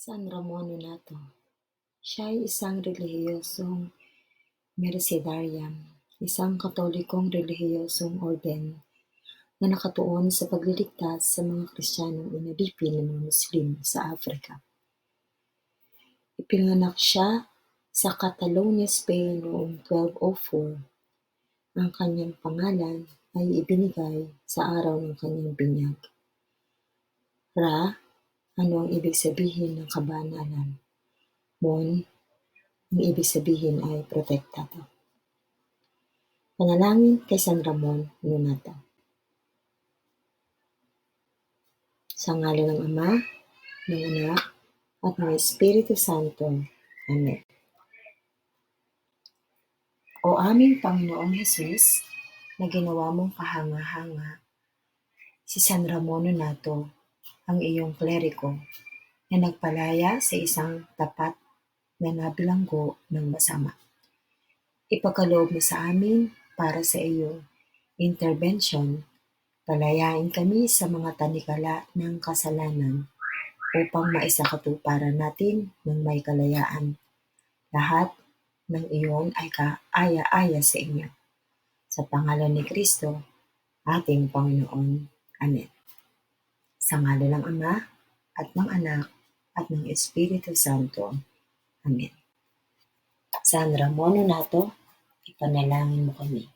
San Ramon Nonato. Siya ay isang relihiyosong Mercedarian, isang katolikong relihiyosong orden na nakatuon sa pagliligtas sa mga Kristiyanong inalipin ng mga Muslim sa Africa. Ipinanganak siya sa Catalonia, Spain noong 1204. Ang kanyang pangalan ay ibinigay sa araw ng kanyang binyag. Ra, ano ang ibig sabihin ng kabanalan? Mon, ang ibig sabihin ay protektado. Panalangin kay San Ramon Nonato. Sa ngalan ng Ama, ng Anak, at ng Espiritu Santo. Amen. O aming Panginoong Hesus, na ginawa mong kahanga-hanga, si San Ramon Nonato, ang iyong kleriko, na nagpalaya sa isang tapat na nabilanggo ng masama. Ipagkaloob mo sa amin para sa iyong intervention, palayain kami sa mga tanikala ng kasalanan upang maisakatuparan natin ng may kalayaan. Lahat ng iyon ay kaaya-aya sa inyo. Sa pangalan ni Kristo, ating Panginoon. Amen. Sa ngalan ng Ama, at ng Anak, at ng Espiritu Santo. Amen. San Ramon Nonato, ipanalangin mo kami.